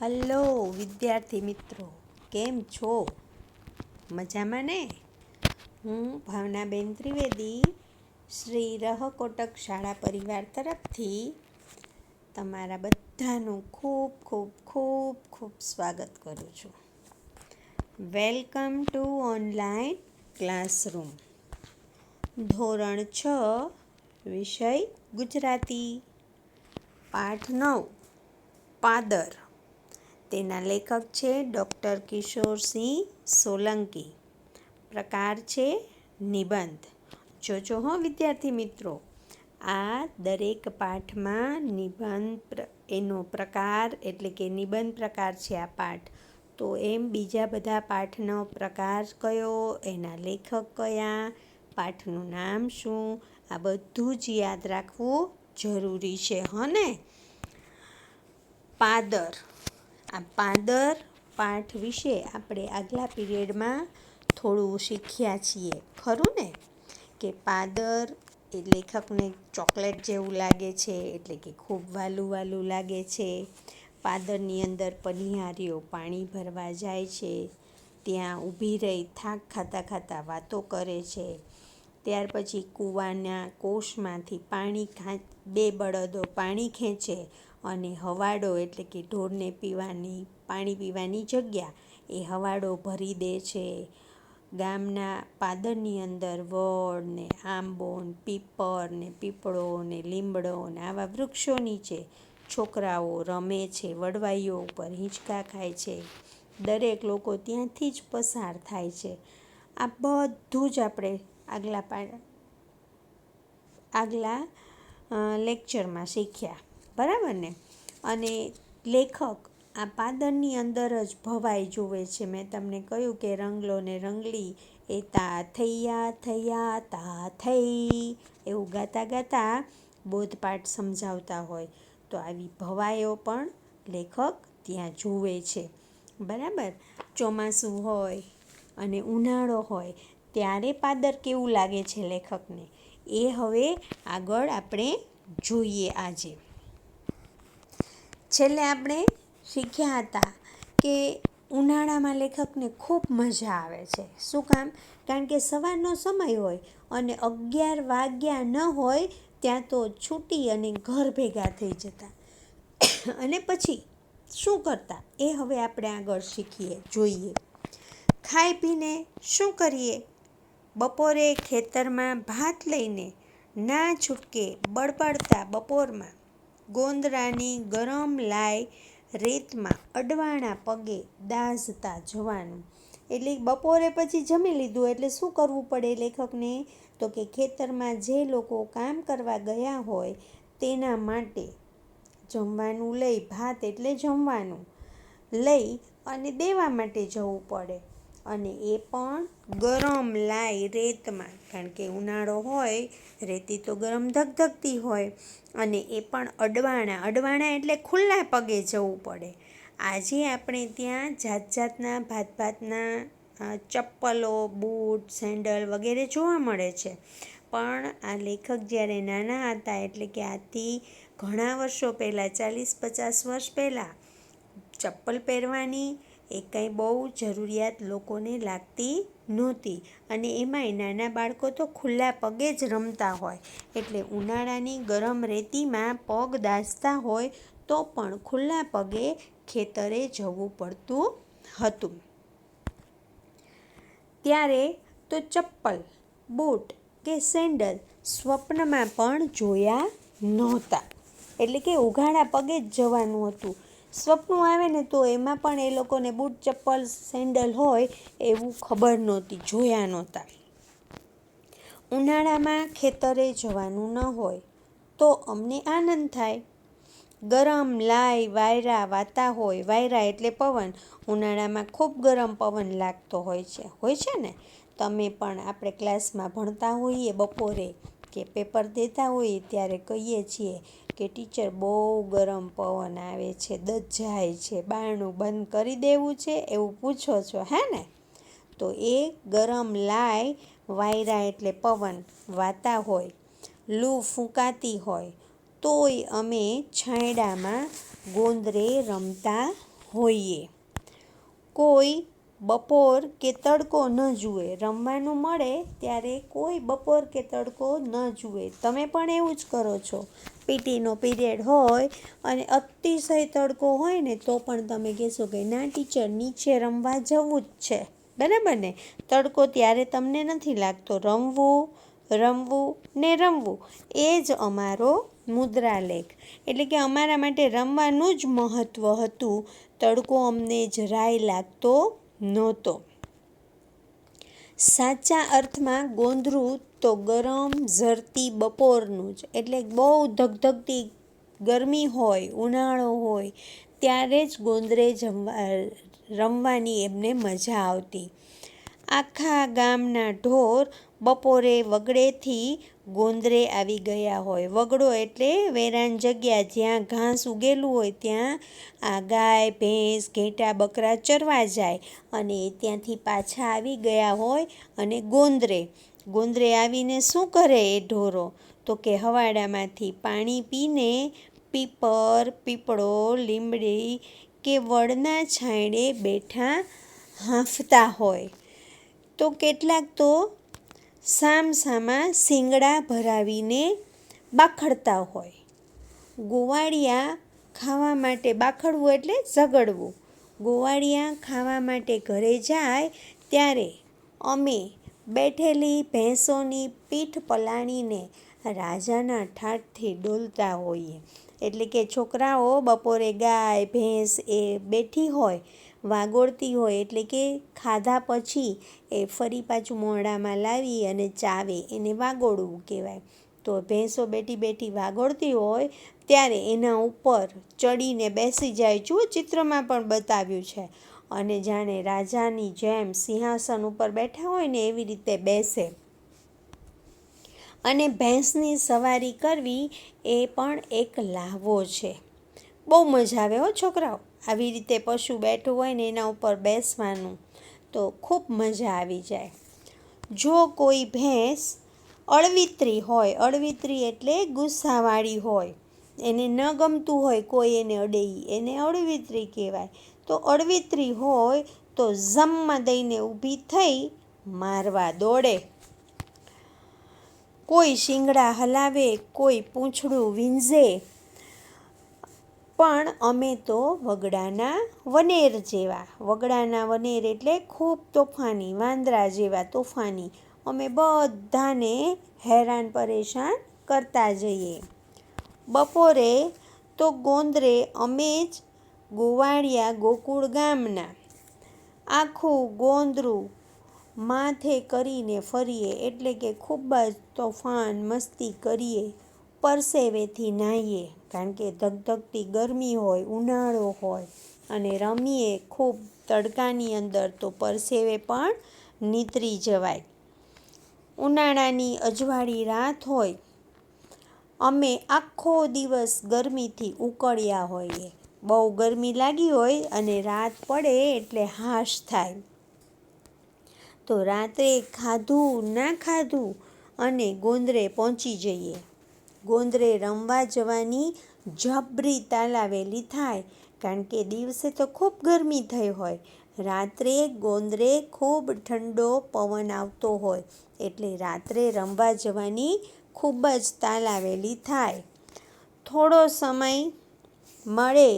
Hello, વિદ્યાર્થી મિત્રો, કેમ છો? મજામાં ને? હું ભાવનાબેન ત્રિવેદી, શ્રી રહકોટક શાળા પરિવાર તરફથી તમારા બધાનું ખૂબ ખૂબ ખૂબ ખૂબ સ્વાગત કરું છું. Welcome to online classroom. ધોરણ છ, વિષય ગુજરાતી. પાઠ નવ, પાદર. તેના લેખક છે ડૉક્ટર કિશોરસિંહ સોલંકી. પ્રકાર છે નિબંધ. જોજો હો વિદ્યાર્થી મિત્રો. આ દરેક પાઠમાં નિબંધ એનો પ્રકાર એટલે કે નિબંધ પ્રકાર છે આ પાઠ. તો એમ બીજા બધા પાઠનો પ્રકાર કયો? એના લેખક કયા? પાઠનું નામ શું? આ બધું જ યાદ રાખવું જરૂરી છે હને પાદર. આ પાદર પાઠ વિશે આપણે આગલા પીરિયડમાં થોડું શીખ્યા છીએ. ખરું ને? કે પાદર એ લેખકને ચોકલેટ જેવું લાગે છે, એટલે કે ખૂબ વાલું વાલું લાગે છે. પાદરની અંદર પનિહારીઓ પાણી ભરવા જાય છે, ત્યાં ઊભી રહી થાક ખાતા ખાતા વાતો કરે છે. ત્યાર પછી કૂવાના કોષમાંથી પાણી બે બળદો પાણી ખેંચે અને હવાડો એટલે કે ઢોરને પીવાની, પાણી પીવાની જગ્યા એ હવાડો ભરી દે છે. ગામના પાદરની અંદર વડ ને આંબો ને પીપર ને પીપળો ને લીમડો ને આવા વૃક્ષો નીચે છોકરાઓ રમે છે, વડવાઈઓ ઉપર હિંચકા ખાય છે. દરેક લોકો ત્યાંથી જ પસાર થાય છે. આ બધું જ આપણે આગલા પા, આગલા લેક્ચરમાં શીખ્યા. બરાબર ને? અને લેખક આ પાદરની અંદર જ ભવાઈ જુએ છે. મેં તમને કહ્યું કે રંગલો ને રંગલી, એ તા થૈયા થૈયા, તા થઈ એવું ગાતા ગાતા બોધપાઠ સમજાવતા હોય. તો આવી ભવાઈઓ પણ લેખક ત્યાં જુએ છે. બરાબર? ચોમાસું હોય અને ઉનાળો હોય, ત્યારે પાદર કેવું લાગે છે લેખકને? એ હવે આગળ આપણે જોઈએ આજે. છેલ્લે આપણે શીખ્યા હતા કે ઉનાળામાં લેખકને ખૂબ મજા આવે છે. શું કામ? કારણ કે સવારનો સમય હોય અને અગિયાર વાગ્યા ન હોય ત્યાં તો છૂટી અને ઘર ભેગા થઈ જતા. અને પછી શું કરતા? એ હવે આપણે આગળ શીખીએ, જોઈએ. ખાઈ પીને શું કરીએ? બપોરે ખેતરમાં ભાત લઈને ના છૂટકે બળબડતા બપોરમાં ગોંદરાની ગરમ લાય રેતમાં અડવાણા પગે દાઝતા જવાનું. એટલે બપોરે પછી જમી લીધું. એટલે શું કરવું પડે લેખકને? તો કે ખેતરમાં જે લોકો કામ કરવા ગયા હોય તેના માટે જમવાનું લઈ, ભાત એટલે જમવાનું લઈ અને દેવા માટે જવું પડે. અને એ પણ ગરમ લાય રેતમાં. કારણ કે ઉનાળો હોય, રેતી તો ગરમ ધગધગતી હોય. અને એ પણ અડવાણા અડવાણા એટલે ખુલ્લા પગે જવું પડે. આજે આપણે ત્યાં જાત જાતના ભાત ભાતના ચપ્પલો, બૂટ, સેન્ડલ વગેરે જોવા મળે છે. પણ આ લેખક જ્યારે નાના હતા, એટલે કે આથી ઘણા વર્ષો પહેલાં ચાલીસ પચાસ વર્ષ પહેલાં, ચપ્પલ પહેરવાની એ કંઈ બહુ જરૂરિયાત લોકોને લાગતી નહોતી. અને એમાંય નાના બાળકો તો ખુલ્લા પગે જ રમતા હોય. એટલે ઉનાળાની ગરમ રેતીમાં પગ દાઝતા હોય તો પણ ખુલ્લા પગે ખેતરે જવું પડતું હતું. ત્યારે તો ચપ્પલ, બૂટ કે સેન્ડલ સ્વપ્નમાં પણ જોયા નહોતા. એટલે કે ઉઘાડા પગે જ જવાનું હતું. સ્વપ્નું આવે ને તો એમાં પણ એ લોકોને બૂટ, ચપ્પલ, સેન્ડલ હોય એવું ખબર નહોતી, જોયા નહોતા. ઉનાળામાં ખેતરે જવાનું ન હોય તો અમને આનંદ થાય. ગરમ લાય વાયરા, વાતા હોય, વાયરા એટલે પવન. ઉનાળામાં ખૂબ ગરમ પવન લાગતો હોય છે. હોય છે ને? તમે પણ આપણે ક્લાસમાં ભણતા હોઈએ બપોરે કે પેપર દેતા હોઈએ ત્યારે કહીએ છીએ કે ટીચર બહુ ગરમ પવન આવે છે, દજાય છે, બારણું બંધ કરી દેવું છે એવું પૂછો છો, હે ને? તો એ ગરમ લાય, વાયરા એટલે પવન વાતા હોય, લૂ ફૂંકાતી હોય, તોય અમે છાંયડામાં ગોંદરે રમતા હોઈએ. કોઈ બપોર કે તડકો ન જુએ, રમવાનું મળે ત્યારે કોઈ બપોર કે તડકો ન જુએ. તમે પણ એવું જ કરો છો. પીટીનો પીરિયડ હોય અને અતિશય તડકો હોય ને તો પણ તમે કહેશો કે ના, ટીચર, નીચે રમવા જવું જ છે. બરાબર ને? તડકો ત્યારે તમને નથી લાગતો. રમવું રમવું ને રમવું. એ જ અમારો મુદ્રાલેખ. એટલે કે અમારા માટે રમવાનું જ મહત્ત્વ હતું. તડકો અમને જરાય લાગતો નહોતો. સાચા અર્થમાં ગોંધરું તો ગરમ ઝરતી બપોરનું જ. એટલે બહુ ધગધગતી ગરમી હોય, ઉનાળો હોય, ત્યારે જ ગોંદરે જમવા, રમવાની એમને મજા આવતી. આખા ગામના ઢોર બપોરે વગડેથી ગોંદરે આવી ગયા હોય. વગડો એટલે વેરાન જગ્યા જ્યાં ઘાસ ઉગેલું હોય ત્યાં આ ગાય, ભેંસ, ઘેટા, બકરા ચરવા જાય અને ત્યાંથી પાછા આવી ગયા હોય અને ગોંદરે. ગોંદરે આવીને શું કરે એ ઢોરો? તો કે હવાડામાંથી પાણી પીને પીપર, પીપળો લીમડી કે વડના છાંયડે બેઠા હાંફતા હોય. તો કેટલાક તો સામસામા શિંગડા ભરાવીને બાખડતા હોય. ગોવાળિયા ખાવા માટે બાખડવું એટલે ઝઘડવું. ગોવાળિયા ખાવા માટે ઘરે જાય ત્યારે અમે બેઠેલી ભેંસોની પીઠ પલાણીને રાજાના ઠાઠથી ડોલતા હોઈએ. એટલે કે છોકરાઓ બપોરે ગાય, ભેંસ એ બેઠી હોય વાગોળતી હોય એટલે કે ખાધા પછી એ ફરી પાછું મોઢામાં લાવી અને ચાવે, એને વાગોળવું કહેવાય. તો ભેંસો બેઠી બેઠી વાગોળતી હોય ત્યારે એના ઉપર ચડીને બેસી જાય જુઓ ચિત્રમાં પણ બતાવ્યું છે. અને જાણે રાજાની જેમ સિંહાસન ઉપર બેઠા હોય ને એવી રીતે બેસે. અને ભેંસની સવારી કરવી એ પણ એક લાહવો છે. બહુ મજા આવે હો છોકરાઓ. આવી રીતે પશુ બેઠું હોય ને એના ઉપર બેસવાનું તો ખૂબ મજા આવી જાય. જો કોઈ ભેંસ અળવિત્રી હોય, અળવિત્રી એટલે ગુસ્સાવાળી હોય, એને ન ગમતું હોય, કોઈ એને અડેઈ, એને અળવિત્રી કહેવાય. તો અળવિત્રી હોય તો ઝમમાં દઈને ઊભી થઈ મારવા દોડે. કોઈ શિંગડા હલાવે, કોઈ પૂંછડું વીંઝે પણ અમે તો વગડાના વનેર જેવા. વગડાના વનેર એટલે ખૂબ તોફાની, વાંદરા જેવા તોફાની. અમે બધાને હેરાન પરેશાન કરતા જઈએ. બપોરે તો ગોંદરે અમે જ ગોવાળિયા ગોકુળ ગામના. આખું ગોંદરું માથે કરીને ફરીએ, એટલે કે ખૂબ જ તોફાન મસ્તી કરીએ. પરસેવેથી નાહીએ, કારણ કે ધગધગતી ગરમી હોય, ઉનાળો હોય અને રમીએ ખૂબ તડકાની અંદર, તો પરસેવે પણ નીતરી જવાય. ઉનાળાની અજવાળી રાત હોય, અમે આખો દિવસ ગરમીથી ઉકળ્યા હોઈએ. બહુ ગરમી લાગી હોય અને રાત પડે એટલે હાશ થાય. તો રાત્રે ખાધું, ના ખાધું અને ગોંદરે પહોંચી જઈએ. ગોંદરે રમવા જવાની જબરી તાલાવેલી થાય, કારણ કે દિવસે તો ખૂબ ગરમી થઈ હોય. રાત્રે ગોંદરે ખૂબ ઠંડો પવન આવતો હોય, એટલે રાત્રે રમવા જવાની ખૂબ જ તાલાવેલી થાય. થોડો સમય મળે,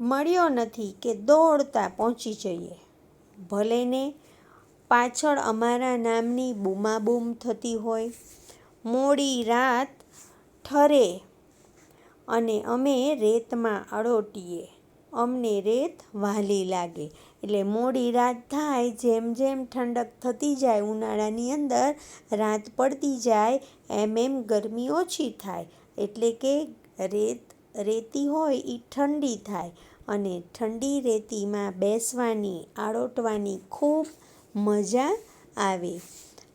મળ્યો નથી કે દોડતા પહોંચી જઈએ. ભલેને પાછળ અમારા નામની બૂમાબૂમ થતી હોય મોડી રાત ઠરે અને અમે રેતમાં અડોટીએ. અમને રેત વહાલી લાગે. એટલે મોડી રાત થાય, જેમ જેમ ઠંડક થતી જાય, ઉનાળાની અંદર રાત પડતી જાય, એમ એમ ગરમી ઓછી થાય. એટલે કે રેત રેતી હોય એ ઠંડી થાય. અને ઠંડી રેતીમાં બેસવાની આળોટવાની ખૂબ મજા આવે.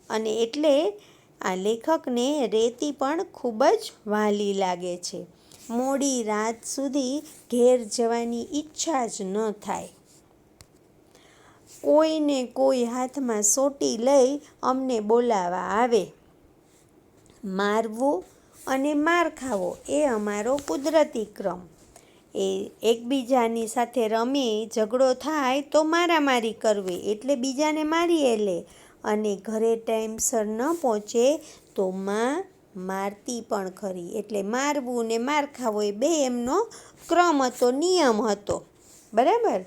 અને એટલે આ લેખકને રેતી પણ ખૂબ જ વહાલી લાગે છે. મોડી રાત સુધી ઘેર જવાની ઈચ્છા જ ન થાય. કોઈને કોઈ હાથમાં સોટી લઈ અમને બોલાવવા આવે. મારવું અને માર ખાવો એ અમારો કુદરતી ક્રમ. એ એકબીજાની સાથે રમી, ઝઘડો થાય તો મારામારી કરવી, એટલે બીજાને મારીએ લે. અને ઘરે ટાઈમસર ન પહોંચે તો માં મારતી પણ ખરી. એટલે મારવું ને માર ખાવો એ બે એમનો ક્રમ હતો, નિયમ હતો. બરાબર?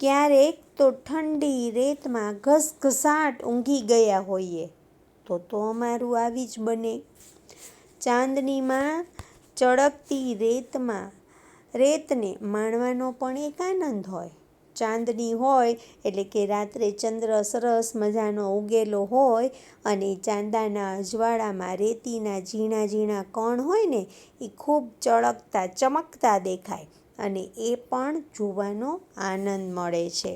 ક્યારેક તો ઠંડી રેતમાં ઘસઘસાટ ઊંઘી ગયા હોઈએ. તો તો અમારું આવી જ બને. ચાંદનીમાં ચળકતી રેતમાં, રેતને માણવાનો પણ એક આનંદ હોય. ચાંદની હોય, એટલે કે રાત્રે ચંદ્ર સરસ મજાનો ઉગેલો હોય અને ચાંદાના અજવાળામાં રેતીના ઝીણા ઝીણા કણ હોય ને, એ ખૂબ ચળકતા, ચમકતા દેખાય અને એ પણ જોવાનો આનંદ મળે છે.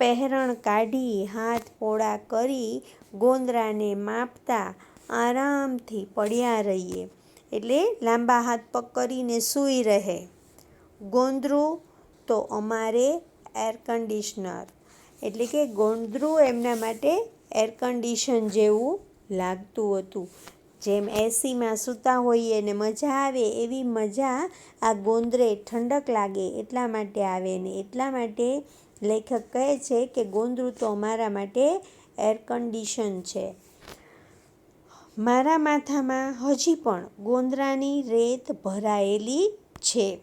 પહેરણ કાઢી, હાથ પોળા કરી, ગોંદરાને માપતા આરામથી પડ્યા રહીએ, એટલે લાંબા હાથ પગ કરીને સૂઈ રહે. ગોંદરું તો અમારે એર કન્ડિશનર. એટલે કે ગોંદરું એમના માટે એર કન્ડિશન જેવું લાગતું હતું. જેમ એસીમાં સૂતા હોઈએ ને મજા આવે, એવી મજા આ ગોંદરે ઠંડક લાગે એટલા માટે આવે ને એટલા માટે લેખક કહે છે કે ગોંદરું તો અમારા માટે એર કન્ડિશન છે. મારા માથામાં હજી પણ ગોંદરાની રેત ભરાયેલી છે.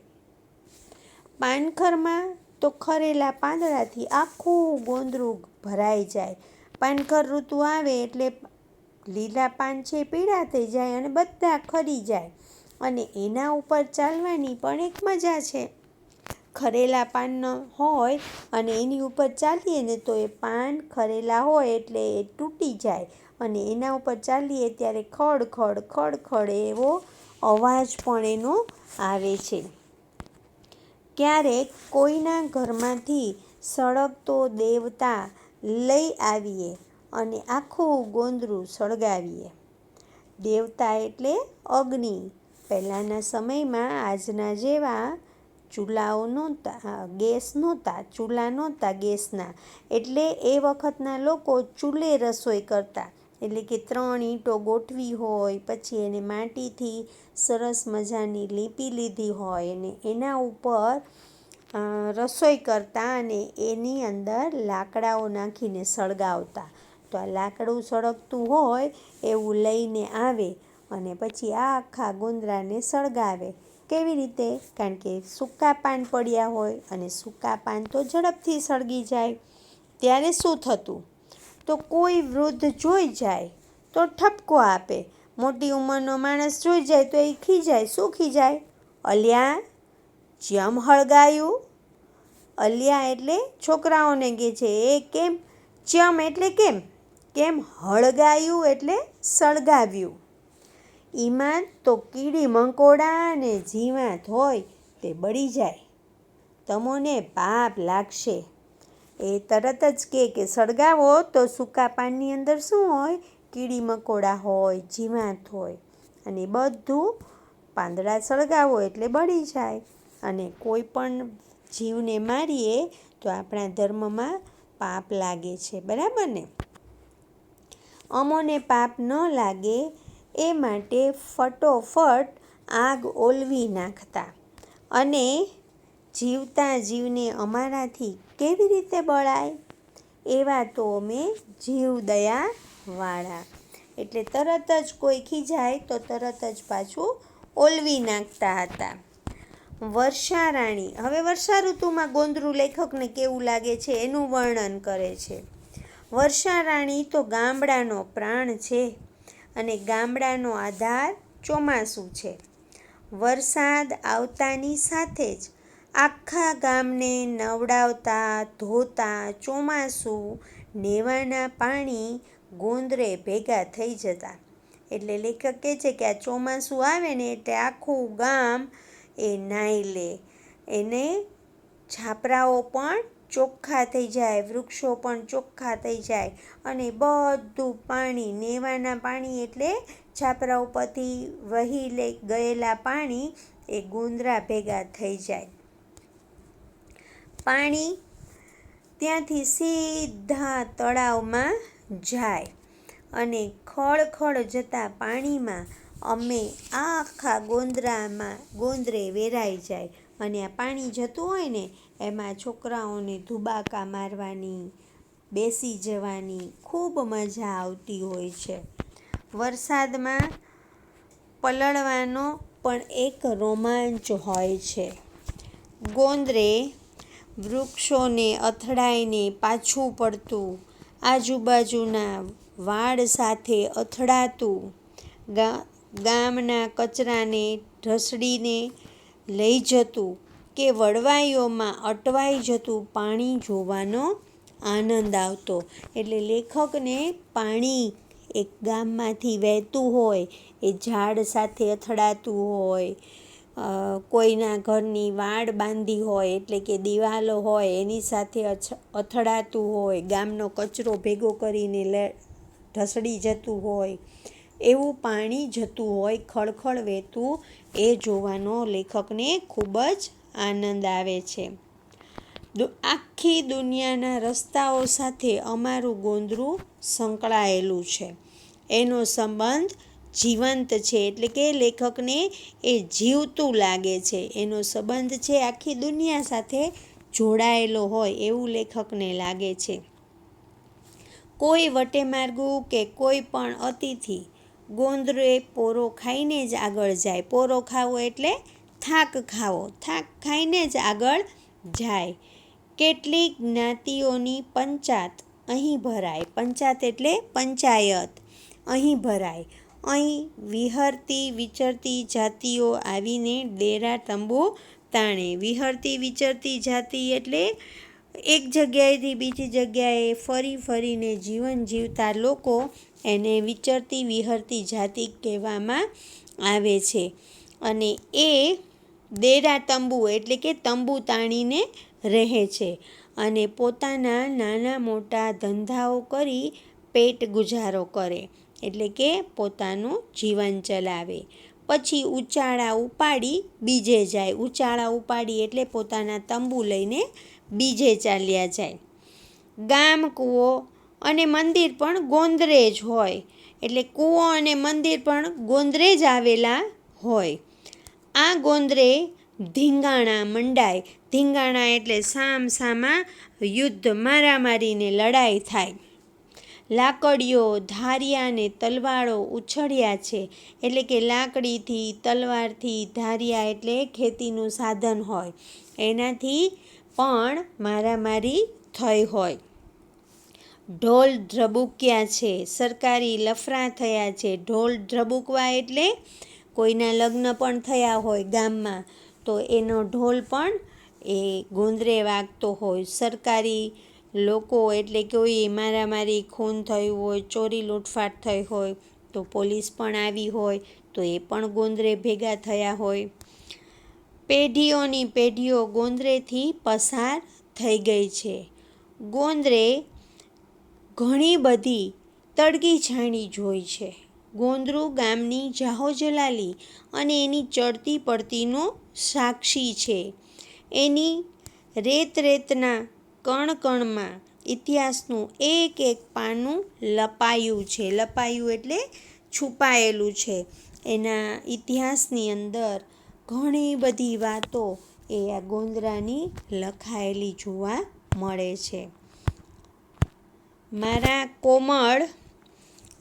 પાનખરમાં તો ખરેલા પાંદડાથી આખું ગોંદરું ભરાઈ જાય. પાનખર ઋતુ આવે એટલે લીલા પાન છે પીળા થઈ જાય અને બધા ખરી જાય. અને એના ઉપર ચાલવાની પણ એક મજા છે. ખરેલા પાન હોય અને એની ઉપર ચાલીએ ને તો એ પાન ખરેલા હોય એટલે એ તૂટી જાય. અને એના ઉપર ચાલીએ ત્યારે ખડ ખડ ખડ એવો અવાજ પણ એનો આવે છે. ક્યારેક કોઈના ઘરમાંથી સળગતો દેવતા લઈ આવીએ અને આખું ગોંદરું સળગાવીએ. દેવતા એટલે અગ્નિ. પહેલાંના સમયમાં આજના જેવા ચૂલાઓ નહોતા, ગેસ નહોતા, ચૂલા નહોતા ગેસના. એટલે એ વખતના લોકો ચૂલે રસોઈ કરતા. એટલે કે ત્રણ ઈંટો ગોઠવી હોય, પછી એને માટીથી સરસ મજાની લીપી લીધી હોય અને એના ઉપર રસોઈ કરતા અને એની અંદર લાકડાઓ નાખીને સળગાવતા. તો આ લાકડું સળગતું હોય એવું લઈને આવે અને પછી આ આખા ગુંદરાને સળગાવે. કેવી રીતે? કારણ કે સૂકા પાન પડ્યા હોય અને સૂકા પાન તો ઝડપથી સળગી જાય. ત્યારે શું થતું? તો કોઈ વૃદ્ધ જોઈ જાય તો ઠપકો આપે. મોટી ઉંમરનો માણસ જોઈ જાય તો એ ખીજાય શું ખીજાય અલ્યા, જેમ હળગાયું. અલ્યા એટલે છોકરાઓને કહે છે, એ કેમ? ચમ એટલે કેમ? કેમ હળગાયું એટલે સળગાવ્યું. ઈમાં તો કીડી મંકોડા અને જીવાત હોય તે બળી જાય. તમોને પાપ લાગશે. એ તરત જ કહે કે, સળગાવો તો સૂકા પાનની અંદર શું હોય? કીડી મકોડા હોય, જીવાત હોય. અને બધું પાંદડા સળગાવો એટલે બળી જાય. અને કોઈ પણ જીવને મારીએ તો આપણા ધર્મમાં પાપ લાગે છે. બરાબર ને? અમોને પાપ ન લાગે એ માટે ફટોફટ આગ ઓલવી નાખતા. અને જીવતા જીવને અમારાથી કેવી રીતે બળાય? એવા તો અમે જીવદયાવાળા. એટલે તરત જ કોઈ ખીજાય તો તરત જ પાછું ઓલવી નાખતા હતા. વર્ષા રાણી હવે વર્ષા ઋતુમાં ગોંદરું લેખકને કેવું લાગે છે એનું વર્ણન કરે છે. વર્ષા રાણી તો ગામડાનો પ્રાણ છે અને ગામડાનો આધાર ચોમાસું છે. વરસાદ આવતાની સાથે જ આખા ગામને નવડાવતા, ધોતા, ચોમાસું, નેવાના પાણી ગોંદરે ભેગા થઈ જતા. એટલે લેખક કહે છે કે આ ચોમાસું આવે ને એટલે આખું ગામ એ નાહી લે. એને છાપરાઓ પણ ચોખ્ખા થઈ જાય, વૃક્ષો પણ ચોખ્ખા થઈ જાય અને બધું પાણી, નેવાના પાણી એટલે છાપરા ઉપરથી વહી લે ગયેલા પાણી એ ગુંદરા ભેગા થઈ જાય. પાણી ત્યાંથી સીધા તળાવમાં જાય અને ખળખળ જતા પાણીમાં અમે આખા ગોંદરામાં, ગોંદરે વેરાઈ જાય અને આ પાણી જતું હોય ને, એમાં છોકરાઓને ધુબાકા મારવાની, બેસી જવાની ખૂબ મજા આવતી હોય છે. વરસાદમાં પલળવાનો પણ એક રોમાંચ હોય છે. ગોંદરે વૃક્ષોને અથડાઈને પાછું પડતું. આજુબાજુના વાડ સાથે અથડાતું. ગા, ગામના કચરાને ઢસડીને લઈ જતું કે વડવાઈઓમાં અટવાઈ જતું પાણી જોવાનો આનંદ આવતો. એટલે લેખકને પાણી એક ગામમાંથી વહેતું હોય, એ ઝાડ સાથે અથડાતું હોય કોઈના ઘરની વાડ બાંધી હોય, એટલે કે દિવાલો હોય, એની સાથે અથડાતું હોય, ગામનો કચરો ભેગો કરીને લે ઢસડી જતું હોય, એવું પાણી જતું હોય, ખળખળ વહેતું, એ જોવાનો લેખકને ખૂબ જ આનંદ આવે છે. આખી દુનિયાના રસ્તાઓ સાથે અમારું ગોંદરું સંકળાયેલું છે. એનો સંબંધ જીવંત છે, એટલે કે લેખકને એ જીવતું લાગે છે. એનો સંબંધ છે, આખી દુનિયા સાથે જોડાયેલો હોય એવું લેખકને લાગે છે. કોઈ વટે માર્ગું કે કોઈ પણ અતિથિ ગોંદરે પોરો ખાઈને જ આગળ જાય. પોરો ખાવો એટલે થાક ખાવો. થાક ખાઈને જ આગળ જાય. કેટલીક જ્ઞાતિઓની પંચાત અહીં ભરાય. પંચાત એટલે પંચાયત અહીં ભરાય. અહીં વિહરતી વિચરતી જાતિઓ આવીને ડેરા તંબુ તાણે. વિહરતી વિચરતી જાતિ એટલે એક જગ્યાએથી બીજી જગ્યાએ ફરી ફરીને જીવન જીવતા લોકો એને વિચરતી વિહરતી જાતિ કહેવામાં આવે છે. અને એ ડેરા તંબુ એટલે કે તંબુ તાણીને રહે છે અને પોતાના નાના મોટા ધંધાઓ કરી પેટ ગુજારો કરે. એટલે કે પોતાનું જીવન ચલાવે. પછી ઉચાળા ઉપાડી બીજે જાય. ઉચાળા ઉપાડી એટલે પોતાના તંબુ લઈને બીજે ચાલ્યા જાય. ગામ કૂવો અને મંદિર પણ ગોંદરે જ હોય. એટલે કૂવો અને મંદિર પણ ગોંદરે જ આવેલા હોય. આ ગોંદરે ધીંગાણા મંડાય. ધીંગાણા એટલે સામ સામા યુદ્ધ મારામારીને લડાઈ થાય. લાકડીઓ, ધારિયા અને તલવારો ઉછળ્યા છે. એટલે કે લાકડીથી, તલવારથી ધારિયા એટલે ખેતીનું સાધન હોય. એનાથી પણ મારામારી થઈ હોય. ઢોલ ધ્રબુક્યા છે. સરકારી લફરા થયા છે. ઢોલ ધ્રબુકવા એટલે કોઈના લગ્ન પણ થયા હોય ગામમાં, તો એનો ઢોલ પણ એ ગુંદરે વાગતો હોય. સરકારી લોકો એટલે કોઈ મારામારી, ખૂન થયું હોય, ચોરી લૂંટફાટ થઈ હોય, તો પોલીસ પણ આવી હોય, તો એ પણ ગોંદરે ભેગા થયા હોય. પેઢીઓની પેઢીઓ ગોંદરેથી પસાર થઈ ગઈ છે. ગોંદરે ઘણી બધી તડકી છાણી જોઈ છે. ગોંદરું ગામની જાહોજલાલી અને એની ચડતી પડતીનો સાક્ષી છે. એની રેત રેતના કણ કણમાં ઇતિહાસનું એક એક પાનું લપાયું છે. લપાયું એટલે છુપાયેલું છે. એના ઇતિહાસની અંદર ઘણી બધી વાતો એ આ ગોંદરાની લખાયેલી જોવા મળે છે. મારા કોમળ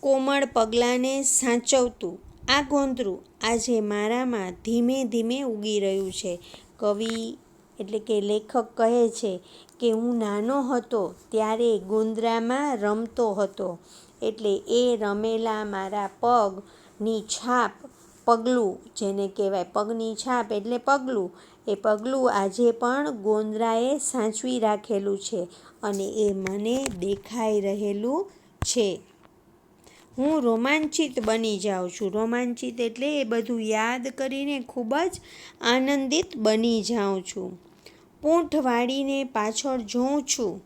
કોમળ પગલાંને સાચવતું આ ગોંદરું આજે મારામાં ધીમે ધીમે ઉગી રહ્યું છે. કવિ એટલે કે લેખક કહે છે કે હું નાનો હતો ત્યારે ગોંદરામાં રમતો હતો. એટલે એ રમેલા મારા પગની છાપ પગલું, જેને કહેવાય પગની છાપ એટલે પગલું. એ પગલું આજે પણ ગોંદરાએ સાચવી રાખેલું છે અને એ મને દેખાઈ રહેલું છે. હું રોમાંચિત બની જાઉં છું. રોમાંચિત એટલે એ બધું યાદ કરીને ખૂબ જ આનંદિત બની જાઉં છું. પૂંઠ વાળીને પાછળ જોઉં છું,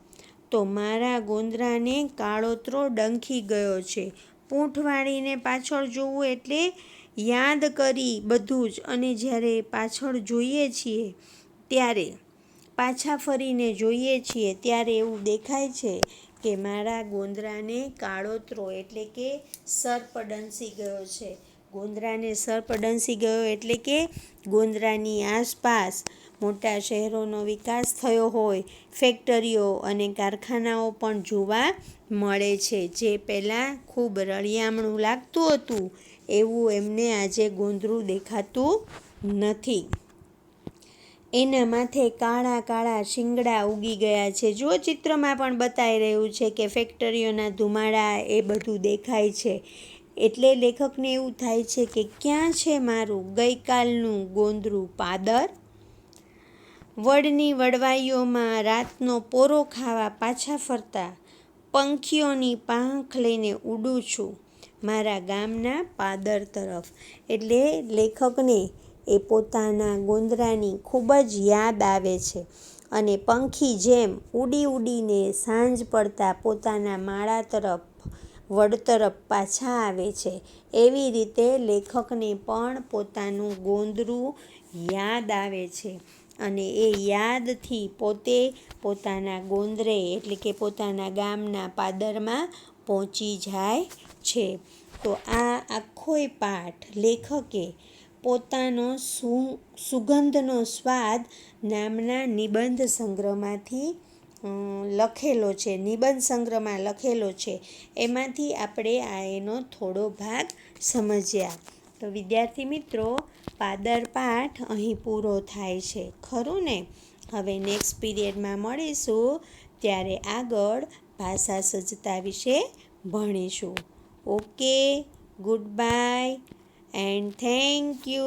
તો મારા ગોંદરાને કાળોતરો ડંખી ગયો છે. પૂંઠ વાળીને પાછળ જોવું એટલે યાદ કરી બધું જ અને જ્યારે પાછળ જોઈએ છીએ, ત્યારે પાછા ફરીને જોઈએ છીએ, ત્યારે એવું દેખાય છે કે મારા ગોંદરાને કાળોતરો એટલે કે સર્પ ડંસી ગયો છે. ગોંદરાને સર્પ ડંસી ગયો એટલે કે ગોંદરાની આસપાસ મોટા શહેરોનો વિકાસ થયો હોય, ફેક્ટરીઓ અને કારખાનાઓ પણ જોવા મળે છે. જે પહેલાં ખૂબ રળિયામણું લાગતું હતું, એવું એમને આજે ગોંદરું દેખાતું નથી. એના માથે કાળા કાળા શિંગડા ઉગી ગયા છે. જો ચિત્રમાં પણ બતાવી રહ્યું છે કે ફેક્ટરીઓના ધુમાડા એ બધું દેખાય છે, એટલે લેખકને એવું થાય છે કે ક્યાં છે મારું ગઈકાલનું ગોંદરું પાદર? વડની વડવાઈઓમાં રાતનો પોરો ખાવા પાછા ફરતા પંખીઓની પાંખ લઈને ઉડું છું મારા ગામના પાદર તરફ. એટલે લેખકને એ પોતાના ગોંદરાની ખૂબ જ યાદ આવે છે અને પંખી જેમ ઉડી ઉડીને સાંજ પડતા પોતાના માળા તરફ, વડ તરફ પાછા આવે છે. એવી રીતે લેખકને પણ પોતાનું ગોંદરું યાદ આવે છે. અને એ યાદથી પોતે પોતાના ગોંદરે, એટલે કે પોતાના ગામના પાદરમાં પહોંચી જાય છે. તો આ આખોય પાઠ લેખકે પોતાનો સુ, સુગંધનો સ્વાદ નામના નિબંધ સંગ્રહમાંથી લખેલો છે. નિબંધ સંગ્રહમાં લખેલો છે. એમાંથી આપણે આ એનો થોડો ભાગ સમજ્યા. તો વિદ્યાર્થી મિત્રો, પાદર પાઠ અહીં પૂરો થાય છે. ખરું ને? હવે નેક્સ્ટ પીરિયડમાં મળીશું. ત્યારે આગળ ભાષા સજ્જતા વિશે ભણીશું. Okay good bye and thank you